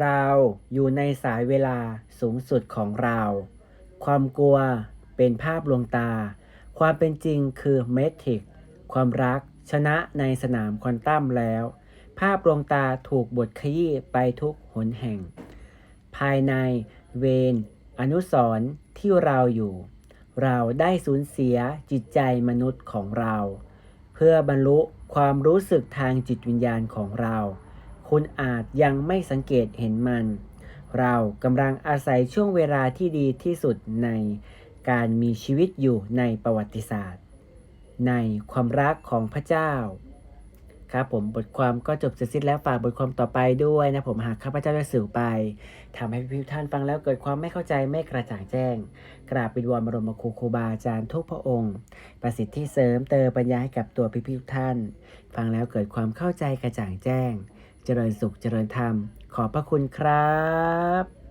เราอยู่ในสายเวลาสูงสุดของเรา ความกลัวเป็นภาพลวงตา ความเป็นจริงคือเมทริกความรักชนะในสนามควอนตัมแล้ว ภาพลวงตาถูกบดขยี้ไปทุกหนแห่ง ภายในเวรอนุสร์ที่เราอยู่ เราได้สูญเสียจิตใจมนุษย์ของเรา เพื่อบรรลุความรู้สึกทางจิตวิญญาณของเรา คุณอาจยังไม่สังเกตเห็นมัน เรากำลังอาศัยช่วงเวลาที่ดีที่สุดในการมีชีวิตอยู่ในประวัติศาสตร์ ในความรักของพระเจ้า ครับผมบทความก็จบเสร็จสิ้นแล้วฝากบทความต่อไปด้วยนะผมหากข้าพเจ้าได้สื่อไปทำให้พี่ท่านฟังแล้วเกิดความไม่เข้าใจไม่กระจ่างแจ้ง กราบป็นวอนบรมครูครูบาอาจารย์ทุกพระองค์ ประสิทธิเสริมเติมปัญญาให้กับตัวพี่ๆทุกท่าน ฟังแล้วเกิดความเข้าใจกระจ่างแจ้ง เจริญสุขเจริญธรรม ขอบพระคุณครับ